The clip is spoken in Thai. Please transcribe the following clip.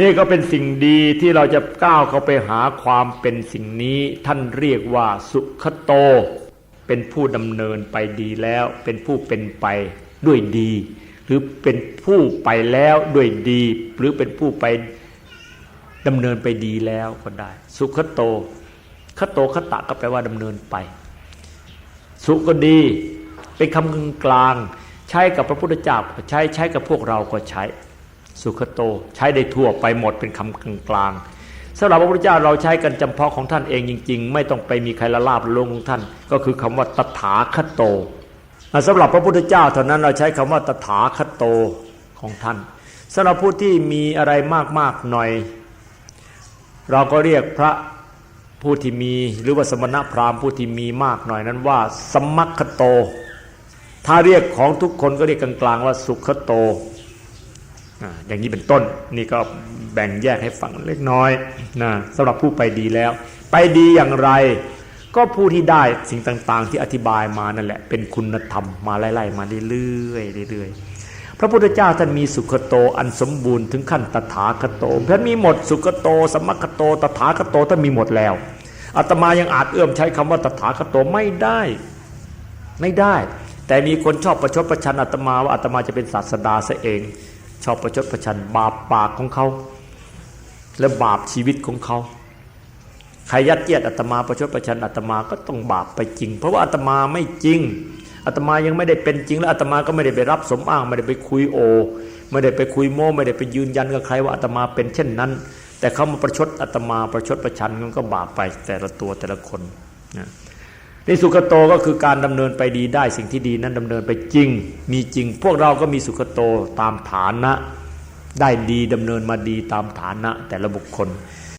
นี่ก็เป็นสิ่งดีที่เราจะก้าวเข้าไปหาความเป็นสิ่งนี้ท่านเรียกว่าสุขโต เป็นผู้ดำเนินไปดีแล้ว เป็นผู้เป็นไปด้วยดี หรือเป็นผู้ไปแล้วด้วยดี หรือเป็นผู้ไปดำเนินไปดีแล้วก็ได้ สุขโตคโตคตะก็แปลว่าดำเนินไป สุก็ดีเป็นคำกลางใช้กับพระพุทธเจ้าก็ใช้ใช้กับพวกเราก็ใช้ สุขโต ใช้ได้ทั่วไปหมดเป็นคำกลางๆสำหรับพระพุทธเจ้าเราใช้กันจำเพาะของท่านเองจริง ๆ ไม่ต้องไปมีใครละลาบลงของท่าน ก็คือคำว่าตถาคตโตสำหรับพระพุทธเจ้าเท่านั้นเราใช้คำว่าตถาคตโตของท่านสำหรับผู้ที่มีอะไรมากๆหน่อย เราก็เรียกพระผู้ที่มีหรือว่าสมณพราหมณ์ผู้ที่มีมากหน่อยนั้นว่า สมัคคโต ถ้าเรียกของทุกคนก็เรียกกลางๆว่าสุขโต อย่างนี้เป็นต้นนี่ก็แบ่งแยกให้ฟังเล็กน้อยนะสำหรับผู้ไปดีแล้ว ไปดีอย่างไร ก็ผู้ที่ได้สิ่งต่างๆ ที่อธิบายมานั่นแหละเป็นคุณธรรมมาไล่ๆมาเรื่อยๆเรื่อยๆพระพุทธเจ้าท่านมีสุขโตอันสมบูรณ์ถึงขั้นตถาคโตท่านมีหมดสุขโต สมคโตตถาคโตท่านมีหมดแล้วอาตมายังอาจเอื้อมใช้คำว่าตถาคโตไม่ได้ไม่ได้ แต่มีคนชอบประชดประชันอาตมาว่าอาตมาจะเป็นศาสดาซะเอง ชอบประชดประชันบาปปากของเขา และบาปชีวิตของเขาใครยัดเยียดอาตมาประชดประชันอาตมาก็ต้องบาปไปจริง เพราะว่าอาตมาไม่จริงอาตมายังไม่ได้เป็นจริง และอาตมาก็ไม่ได้ไปรับสมอ้างไม่ได้ไปคุยโอ ไม่ได้ไปคุยโม้ไม่ได้ไปยืนยันกับใครว่าอาตมาเป็นเช่นนั้น แต่เขามาประชดอาตมาประชดประชันมันก็บาปไปแต่ละตัวแต่ละคนนะ นี่สุขโตก็คือการดำเนินไปดีได้สิ่งที่ดีนั้นดำเนินไปจริง มีจริง พวกเราก็มีสุขโตตามฐานะ ได้ดีดำเนินมาดีตามฐานะแต่ละบุคคล